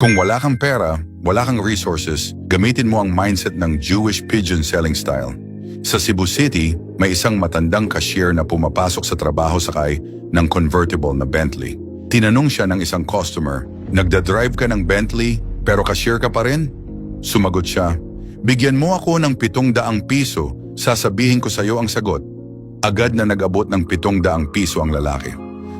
Kung wala kang pera, wala kang resources, gamitin mo ang mindset ng Jewish pigeon selling style. Sa Cebu City, may isang matandang cashier na pumapasok sa trabaho sakay ng convertible na Bentley. Tinanong siya ng isang customer, Nagda-drive ka ng Bentley pero cashier ka pa rin? Sumagot siya, Bigyan mo ako ng pitong daang piso, sasabihin ko sa iyo ang sagot. Agad na nag-abot ng pitong daang piso ang lalaki.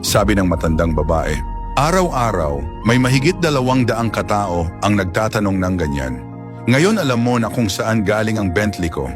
Sabi ng matandang babae, Araw-araw, may mahigit dalawang daang katao ang nagtatanong ng ganyan. Ngayon alam mo na kung saan galing ang Bentley ko.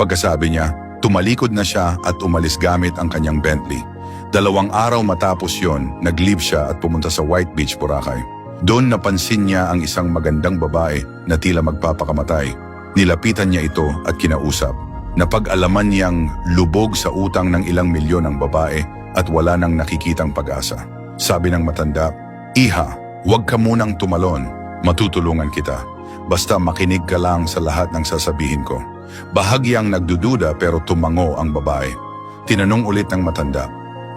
Pagkasabi niya, tumalikod na siya at umalis gamit ang kanyang Bentley. Dalawang araw matapos yon, nag-leave siya at pumunta sa White Beach, Boracay. Doon napansin niya ang isang magandang babae na tila magpapakamatay. Nilapitan niya ito at kinausap. Napag-alaman niyang lubog sa utang ng ilang milyon ang babae at wala nang nakikitang pag-asa. Sabi ng matanda, Iha, huwag ka munang tumalon. Matutulungan kita. Basta makinig ka lang sa lahat ng sasabihin ko. Bahagyang nagdududa pero tumango ang babae. Tinanong ulit ng matanda,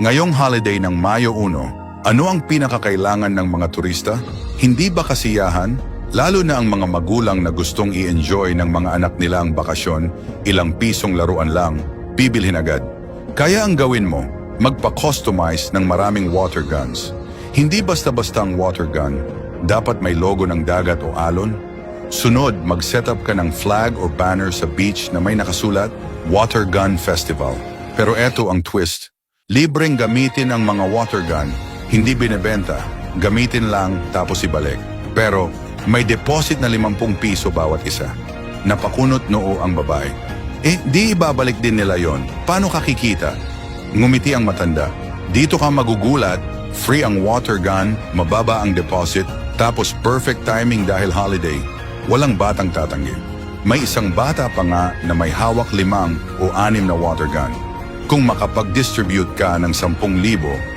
Ngayong holiday ng Mayo 1, ano ang pinakakailangan ng mga turista? Hindi ba kasiyahan? Lalo na ang mga magulang na gustong i-enjoy ng mga anak nila ang bakasyon, ilang pisong laruan lang, bibilhin agad. Kaya ang gawin mo, magpa-customize ng maraming water guns. Hindi basta-basta ang water gun, dapat may logo ng dagat o alon. Sunod, mag-set up ka ng flag or banner sa beach na may nakasulat, Water Gun Festival. Pero eto ang twist. Libreng gamitin ang mga water gun, hindi binebenta, gamitin lang tapos ibalik. Pero may deposit na 50 piso bawat isa. Napakunot noo ang babae. Eh, di ibabalik din nila yon. Paano kakikita? Ngumiti ang matanda. Dito ka magugulat, free ang water gun, mababa ang deposit, tapos perfect timing dahil holiday. Walang batang tatanggi. May isang bata pa nga na may hawak limang o anim na water gun. Kung makapag-distribute ka ng 10,000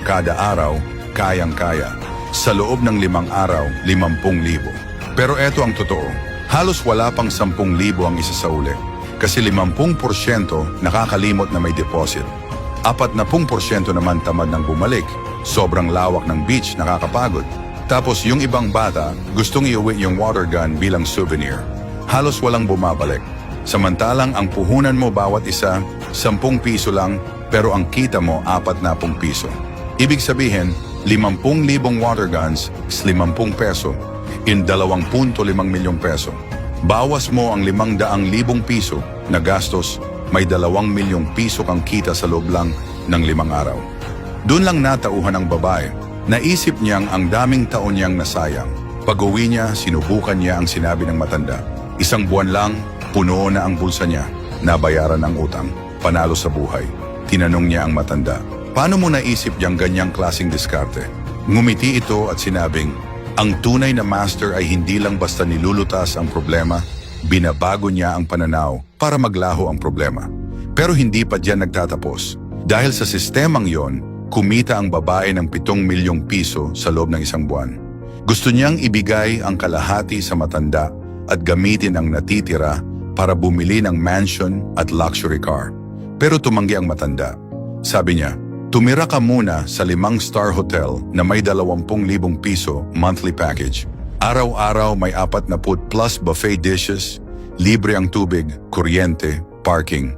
kada araw, kayang-kaya. Sa loob ng limang araw, 50,000. Pero eto ang totoo, halos wala pang 10,000 ang isasauli. Kasi 50% nakakalimot na may deposit. 40% naman tamad ng bumalik. Sobrang lawak ng beach, nakakapagod. Tapos yung ibang bata, gustong iuwi yung water gun bilang souvenir. Halos walang bumabalik. Samantalang ang puhunan mo bawat isa, 10 piso lang, pero ang kita mo apat na pung piso. Ibig sabihin, 50,000 water guns is 50 peso in 2.5 milyong peso. Bawas mo ang 500,000 piso na gastos, may 2 milyong piso kang kita sa loob lang ng limang araw. Doon lang natauhan ang babae. Naisip niyang ang daming taon niyang nasayang. Pag-uwi niya, sinubukan niya ang sinabi ng matanda. Isang buwan lang, puno na ang bulsa niya. Nabayaran ang utang. Panalo sa buhay. Tinanong niya ang matanda, paano mo naisip niyang ganyang klasing diskarte? Ngumiti ito at sinabing, ang tunay na master ay hindi lang basta nilulutas ang problema, binabago niya ang pananaw para maglaho ang problema. Pero hindi pa diyan nagtatapos. Dahil sa sistemang yon, kumita ang babae ng 7 milyong piso sa loob ng isang buwan. Gusto niyang ibigay ang kalahati sa matanda at gamitin ang natitira para bumili ng mansion at luxury car. Pero tumanggi ang matanda. Sabi niya, tumira ka muna sa limang star hotel na may 20,000 piso monthly package. Araw-araw may apat na put plus buffet dishes, libre ang tubig, kuryente, parking.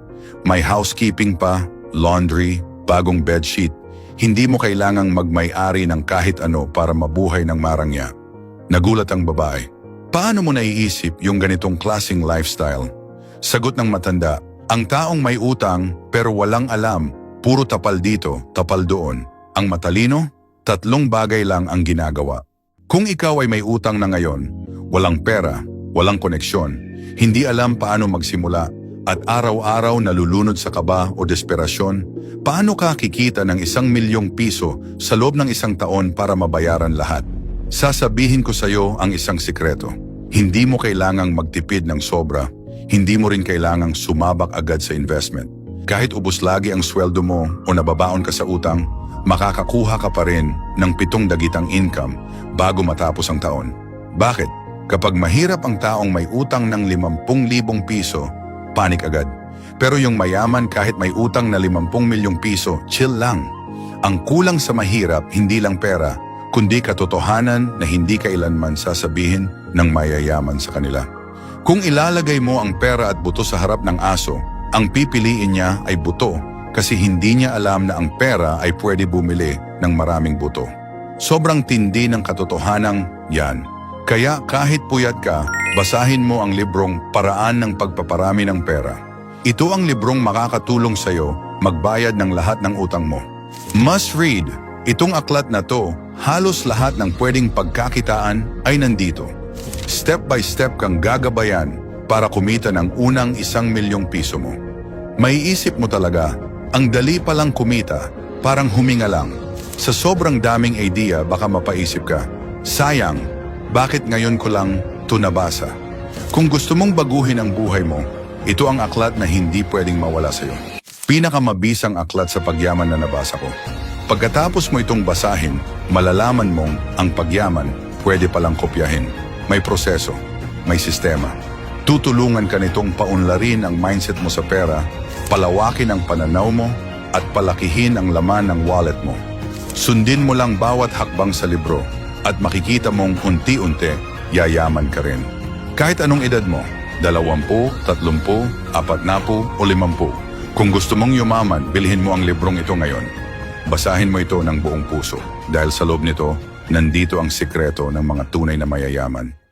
May housekeeping pa, laundry, bagong bedsheet. Hindi mo kailangang magmay-ari ng kahit ano para mabuhay ng marangya. Nagulat ang babae. Paano mo naiisip yung ganitong klasing lifestyle? Sagot ng matanda, ang taong may utang pero walang alam, puro tapal dito, tapal doon. Ang matalino, tatlong bagay lang ang ginagawa. Kung ikaw ay may utang na ngayon, walang pera, walang koneksyon, hindi alam paano magsimula, at araw-araw nalulunod sa kaba o desperasyon, paano ka kikita ng isang milyong piso sa loob ng isang taon para mabayaran lahat? Sasabihin ko sa iyo ang isang sikreto. Hindi mo kailangang magtipid ng sobra. Hindi mo rin kailangang sumabak agad sa investment. Kahit ubos lagi ang sweldo mo o nababaon ka sa utang, makakakuha ka pa rin ng pitong dagitang income bago matapos ang taon. Bakit? Kapag mahirap ang taong may utang ng 50,000 piso, panik agad. Pero yung mayaman kahit may utang na 50 milyong piso, chill lang. Ang kulang sa mahirap hindi lang pera, kundi katotohanan na hindi kailanman sasabihin ng mayayaman sa kanila. Kung ilalagay mo ang pera at buto sa harap ng aso, ang pipiliin niya ay buto kasi hindi niya alam na ang pera ay pwede bumili ng maraming buto. Sobrang tindi ng katotohanang yan. Kaya kahit puyat ka, basahin mo ang librong Paraan ng Pagpaparami ng Pera. Ito ang librong makakatulong sa'yo magbayad ng lahat ng utang mo. Must read. Itong aklat na to, halos lahat ng pwedeng pagkakitaan ay nandito. Step by step kang gagabayan para kumita ng unang isang milyong piso mo. May isip mo talaga, ang dali palang kumita, parang huminga lang. Sa sobrang daming idea baka mapaisip ka, sayang, bakit ngayon ko lang ito nabasa? Kung gusto mong baguhin ang buhay mo, ito ang aklat na hindi pwedeng mawala sa'yo. Pinakamabisang aklat sa pagyaman na nabasa ko. Pagkatapos mo itong basahin, malalaman mong ang pagyaman pwede palang kopyahin. May proseso, may sistema. Tutulungan ka nitong paunlarin ang mindset mo sa pera, palawakin ang pananaw mo, at palakihin ang laman ng wallet mo. Sundin mo lang bawat hakbang sa libro at makikita mong unti-unti yayaman ka rin. Kahit anong edad mo, dalawampu, tatlumpu, apatnapu o limampu. Kung gusto mong yumaman, bilhin mo ang librong ito ngayon. Basahin mo ito ng buong puso dahil sa loob nito, nandito ang sikreto ng mga tunay na mayayaman.